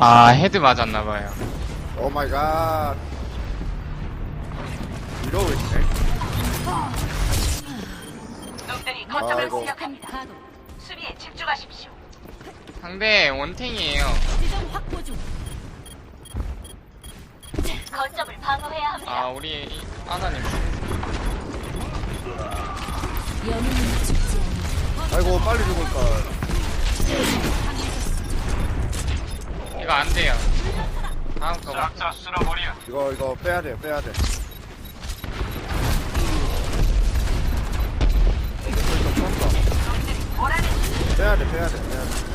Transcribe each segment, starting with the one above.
아 헤드 맞았나봐요 오 마이 갓. 이러고 있네. 놈들이 거점을 아이고. 공격합니다. 수비에 집중하십시오. 상대 원탱이에요 지점 확보 중. 거점을 방어해야 합니다. 아 우리 아나님 영웅은 죽지 않아. 아이고, 빨리 죽을 걸. 이거 안 돼요 다음 거 봐. 이거, 이거 빼야 돼, 빼야 돼. 빼야 돼, 빼야 돼, 빼야 돼.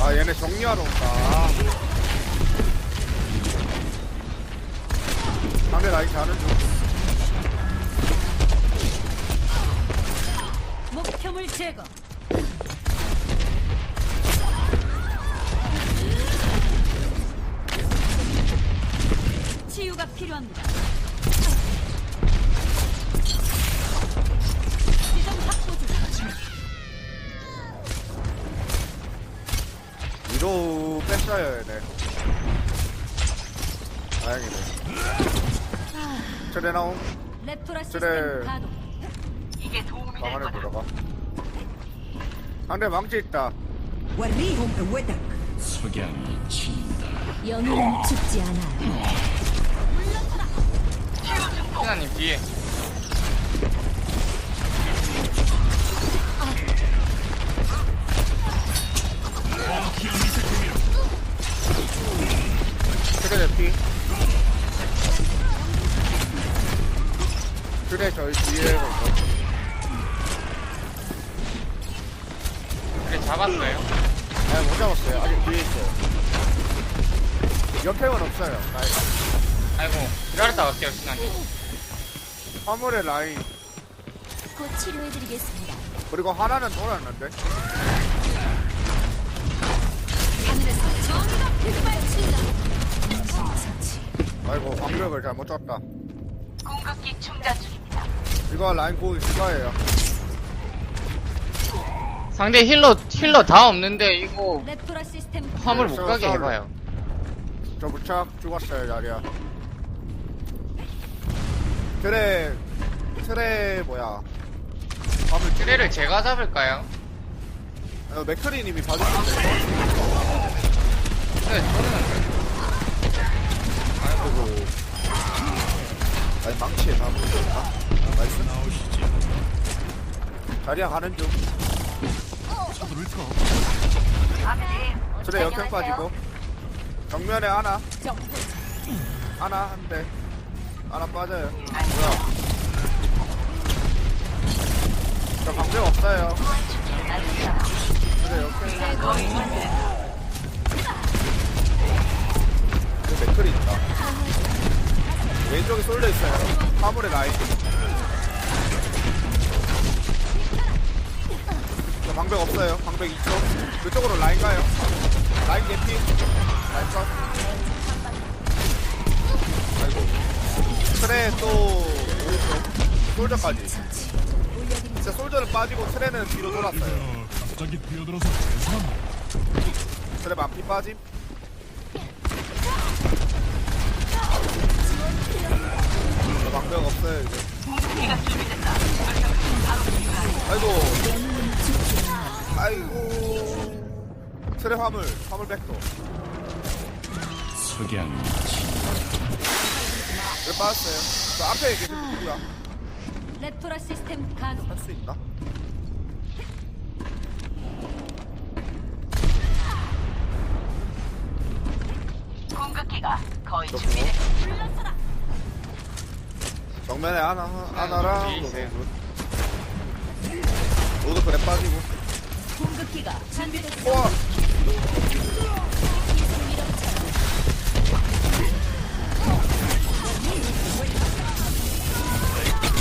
아, 얘네 정리하러 온다. 아. 상대 라인 가는 중. 목표물 제거. 치유가 필요합니다. 위로 뺐어요, 얘네. 다행이네. 트레 나옴, 랩토라 시스템 그래. 가동. 이게 도움이 될 방 안에 거다. 들어가. 상대 망치 있다. وريهم قوتك 석양이 진다. 영웅은 죽지 않아. 희나님 뒤에 트레 피. 트레 저희 뒤에 오고. 그래 잡았어요 아니, 못 잡았어요. 아직 뒤에 있어요. 옆에는 없어요. 라인. 아이고 기다렸다 갈게요 희나님 화물의 라인. 곧 치료해드리겠습니다. 그리고 하나는 돌았는데. 하늘에서 정의가 빗발친다. 아이고, 방벽을 잘못 쳤다. 공급기 충전 중입니다. 이거 라인 고기 추가예요. 상대 힐러 힐러 다 없는데 이거 랩토라 시스템 화물 못 싸워, 가게. 해봐요 저 부착 죽었어요, 자리야. 트레, 트레, 뭐야. 화물 트레를 제가 잡을까요? 어, 맥크리님이 봐주셨는데. 네 저는 아이고. 아니, 망치에 다 묻었나? 나이스. 자리야 가는 중. 트레 역행 빠지고. 정면에 하나. 하나, 한 대. 하나 빠져요. 뭐야. 저 방벽 없어요. 트레 역행. 맥클이 있다. 왼쪽에 쏠려 있어요. 화물의 라인. 저 방벽 없어요. 방벽 2초. 그쪽으로 라인 가요. 라인 개피. 라인 컷. 아이고. 트레 또. 솔저까지. 진짜 솔저는 빠지고 트레는 뒤로 돌았어요. 갑자기 뛰어들어서 죄송합니다. 트레 만피 빠짐. 방벽 없어요 이제. 아이고. 아이고. 트레 화물, 화물 백도. 석양이 왜 빠졌어요? 저 앞에 계신 분 누구야? 랩토라 시스템 가동. 할 수 있나? 공급기가 거의 저 준비됐습니다. 정면에 하나, 하나랑 네, 네, 네. 로드 그래 빠지고. 공격기가 준비됐어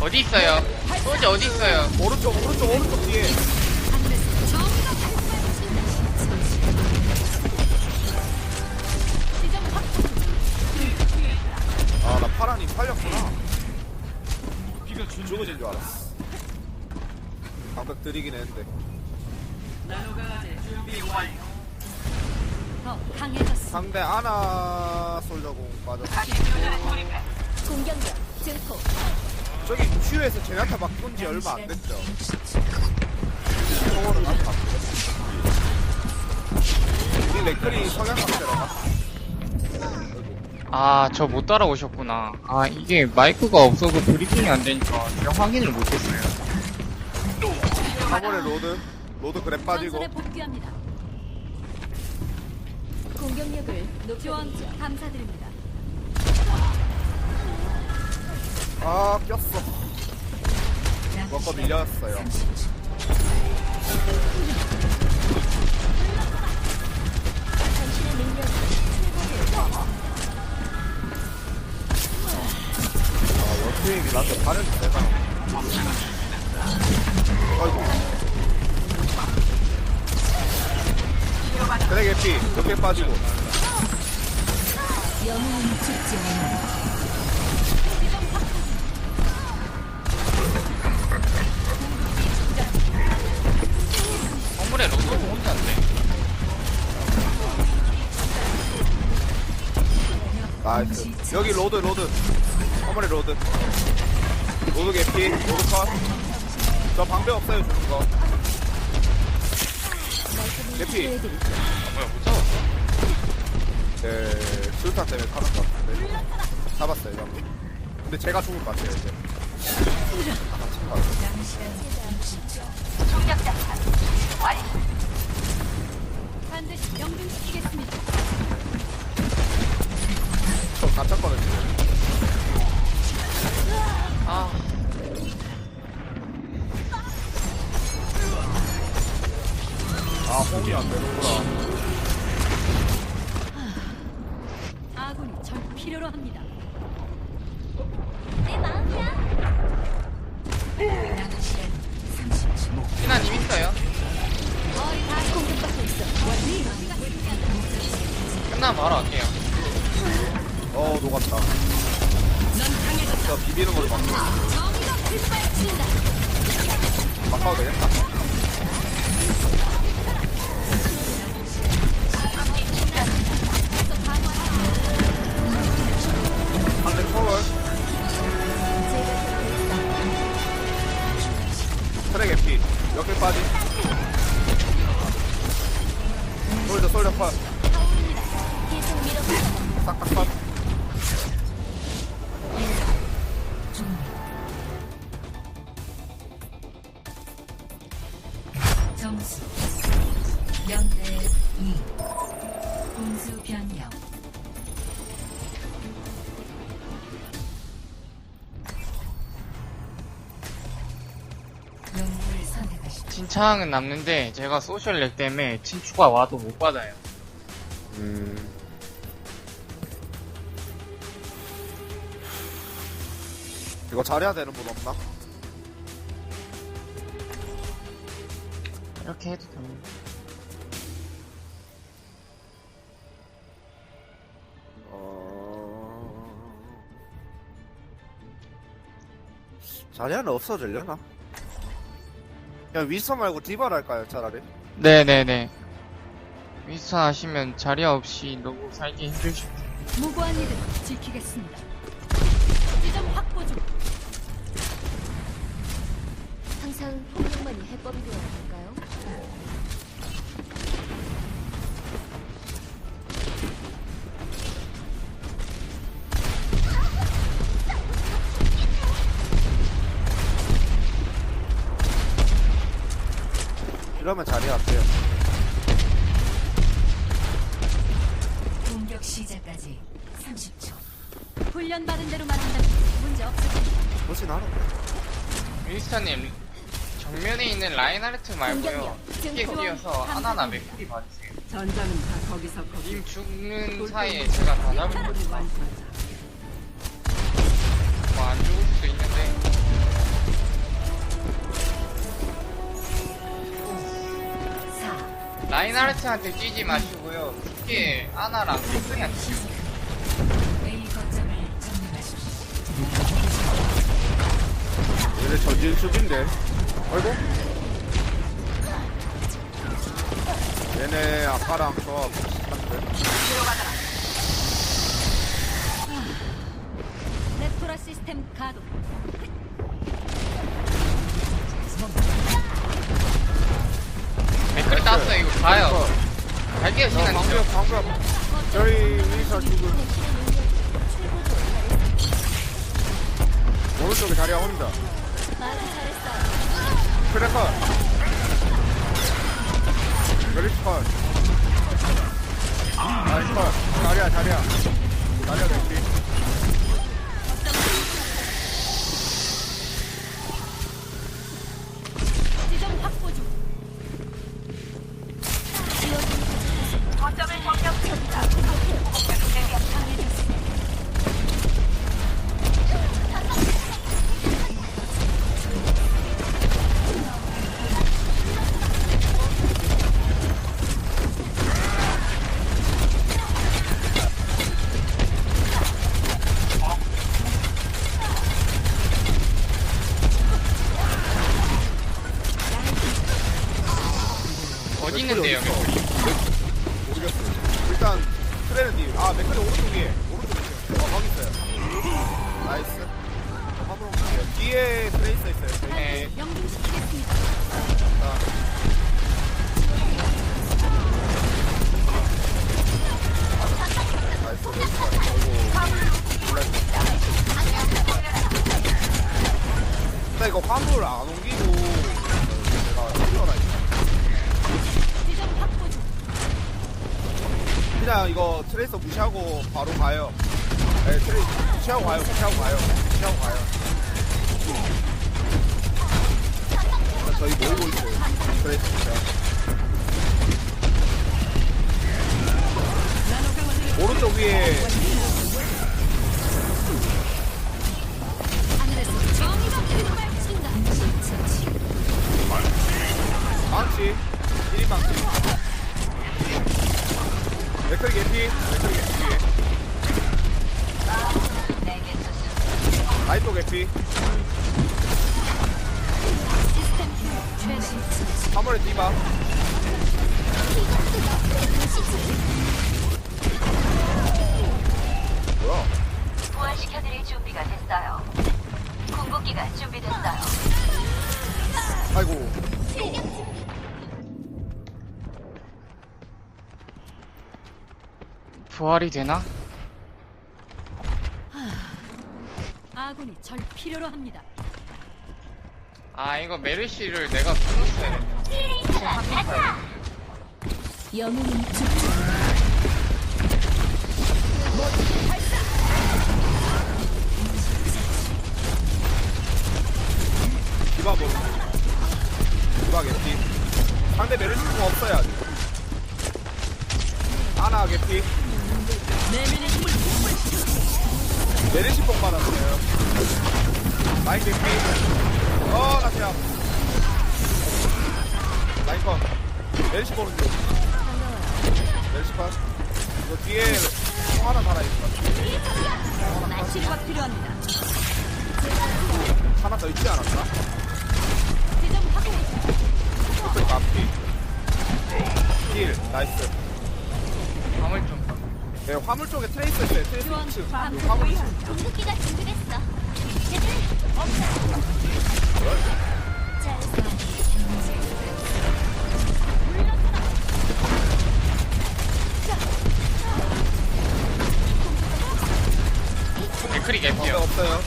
어디 있어요? 소재 어디 있어요? 오른쪽, 오른쪽, 오른쪽 뒤에. 아, 나 파란이 팔렸구나. 죽어질 줄 알았어. 방벽 드리긴 했는데. 더 강해졌어. 상대 아나 솔저공 빠졌어. 공격력 증폭. 저기 슈에서 제나타 바꾼 지 얼마 안 됐죠. 서울은 아파 우리 맥클이 성향 상태라 아, 저 못 따라오셨구나. 아, 이게 마이크가 없어서 브리핑이 안 되니까 제가 확인을 못 했어요. 3월에 로드 로드 그랩 빠지고 전선에 복귀합니다. 공격력을 높여드리죠. 감사드립니다. 아 꼈어 먹고 밀렸어요 나이스. 여기 로드 로드. 어머니 로드. 로드 개피 로드 컷저 방배 없어요 주는 거. 개피. 아, 뭐야, 못 잡았어? 네 술탄 때문에 타는 것 같은데. 잡았어요 방금 근데 제가 죽을 것 같아요 이제. 반드시 명중시키겠습니다. 저 갇혔거든요 어 녹았다. 저 비비는 걸로 막 정의가 빗발친다. 막아도 되겠다 빠지 솔저 솔저 컷. 싹싹 컷 창은 남는데 제가 소셜 렉 때문에 친추가 와도 못 받아요. 음. 이거 잘해야 되는 분 없나? 이렇게 해도 됩니다. 어... 자리하는 없어지려나? 그냥 윈스턴 말고 디바를 할까요 차라리? 네네네. 윈스턴 하시면 자리야 없이 너무 살기 텐데. 무고한 이들 지키겠습니다. 지점 확보 중. 항상 폭력만이 해법이 되어야 할까요? 이러면 자리야 안 돼요 공격 시작까지 30초 훈련받은 대로만 한다면 문제 없을 겁니다. 그렇진 않은데 윈스턴님 정면에 있는 라인하르트 말고요. 증폭, 뛰어서. 하나나 맥쿨이 봐주세요. 전장은 다 거기서 거기. 님 죽는 사이에 제가 다 잡을 거예요. 뭐안 죽을 수도 있는데 라인하르트한테 뛰지 마시고요. 특히 아나랑 핑크한테. 얘네 전진 수비인데. 아이고. 얘네 아까랑 조합 비슷한데. 레토라 시스템 가동. 이거 가요. 갈게요 야, 신한 방금, 방금. 저희 위에서 지금. 오른쪽에 자리야 혼자. 크래커. 메리스컷. 나이스컷. 자리야, 자리야. 자리야, 맥 화물 안 옮기고 내가 중. 그냥 이거 트레이서 무시하고 바로 가요. 네, 트레이 무시하고 가요. 무시하고 가요. 무시하고 가요. 일단 저희 모이고 있어요. 트레이서 무시하고. 오른쪽 위에 준비가 됐어요. 궁극기가 준비됐어요. 아이고 부활이 되나? 아군이 절 필요로 합니다. 아 이거 메르시를 내가 끊었어야 했는데. 영웅은 죽지 디바 보는 디바 개피. 상대 메르시가 없어요 아직. 아나 개피. 메르시 뽕 받았어요. 라인 개피. 어 나태야 라인 컷. 메르시 보는 중 메르시 컷. 이거 뒤에 총 하나 달아있어. 치료가 필요합니다. 하나 더 있지 않았나? 화물 쪽에 트레이서 있어요. 트레이서 지원 2층 반대 화물 완료. 2층 공격기가 준비됐어. 이제는 댓글이 방벽 개피요. 없어요.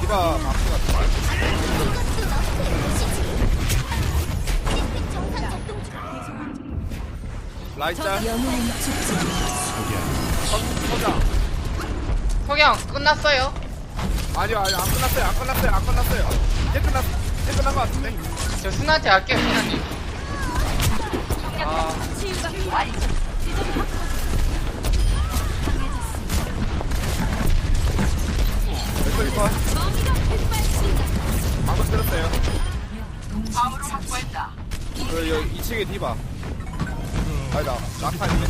디바 마크 같은 라이짤 석양. 끝났어요? 아니요 아니 안 끝났어요 안 끝났어요 안 끝났어요. 이제 끝났 이제 끝난 것 같은데? 저 순한테 할게요 순한님. 아. 정의가 빗발친다. 방금 들었어요 동시 그 여기 2층에 디바 아니다. 낙하인데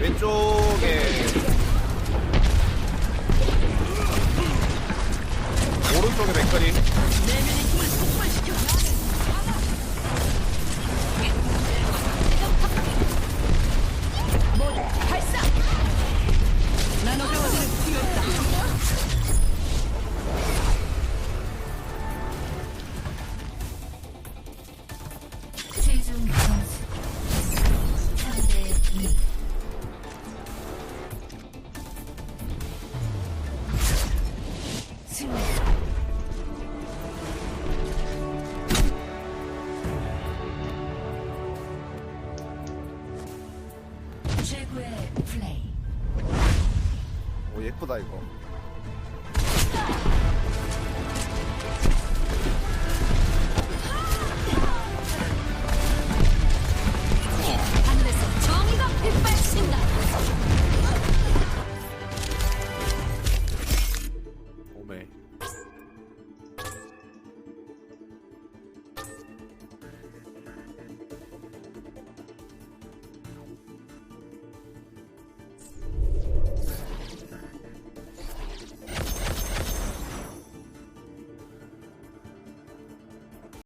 왼쪽에. 오른쪽에 맥거리. 최종